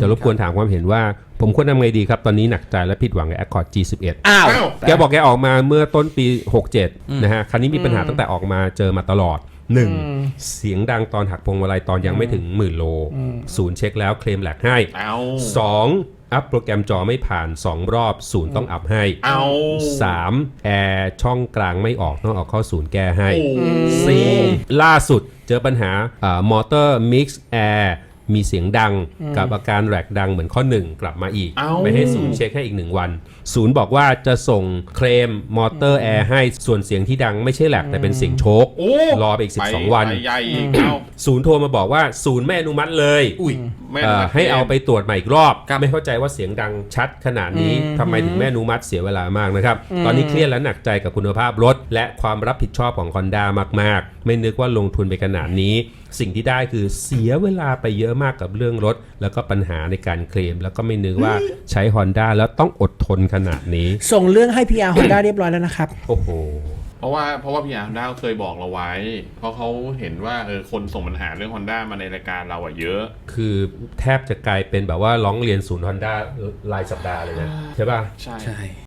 จะรบกวนถามความเห็นว่า ผมควรทำไงดีครับ ตอนนี้หนักใจและผิดหวังกับ Accord G11 อ้าวอ้าว แกบอกแกออกมาเมื่อต้นปี 67 นะฮะ คราวนี้มีปัญหาตั้งแต่ออกมาเจอมาตลอด 1. เสียงดังตอนหักพวงมาลัยตอนยังไม่ถึงหมื่นโล ศูนย์เช็คแล้วเคลมแหลกให้เอา 2. อัพโปรแกรมจอไม่ผ่าน 2 รอบ ศูนย์ต้องอัพให้เอา 3. แอร์ช่องกลางไม่ออกต้องเอาเข้าศูนย์แก้ให้โอ้ 4. ล่าสุดเจอปัญหามอเตอร์มิกซ์แอร์ มีเสียงดังกับอาการแรกดังเหมือนข้อ 1 กลับมาอีกเอ้าไปให้ศูนย์เช็คให้อีก 1 วัน ศูนย์บอกว่าจะส่งเคลมมอเตอร์แอร์ให้ส่วนเสียงที่ดังไม่ใช่แหลกแต่เป็นเสียงโชกโอ้รอไปอีก 12 วันไปใหญ่อีกเอาศูนย์โทรมาบอกว่าศูนย์ไม่อนุมัติเลยอุ้ยแม่เอ่อนะให้เอาไปตรวจใหม่อีกรอบครับไม่เข้าใจว่าเสียงดังชัดขนาดนี้ทำไมถึงแม่อนุมัติเสียเวลามากนะครับตอนนี้เครียดและหนักใจกับคุณภาพรถ และความรับผิดชอบของ Honda มาก ๆ ไม่นึกว่าลงทุนไปขนาดนี้ สิ่งที่ได้คือเสียเวลาไปเยอะมากกับเรื่องรถ แล้วก็ปัญหาในการเคลม แล้วก็ไม่นึกว่าใช้ Honda แล้วต้องอดทนขนาดนี้ ส่งเรื่องให้ PR Honda เรียบร้อยแล้วนะครับ โอ้โห เพราะว่าเพราะว่าพี่อาร์ด้าเคยบอกเราไว้ เพราะเขาเห็นว่าเออคนส่งปัญหาเรื่อง Honda มาในรายการเราอะเยอะ คือแทบจะกลายเป็นแบบว่าร้องเรียนศูนย์ Honda รายสัปดาห์เลยนะ ใช่ป่ะ ใช่ ใช่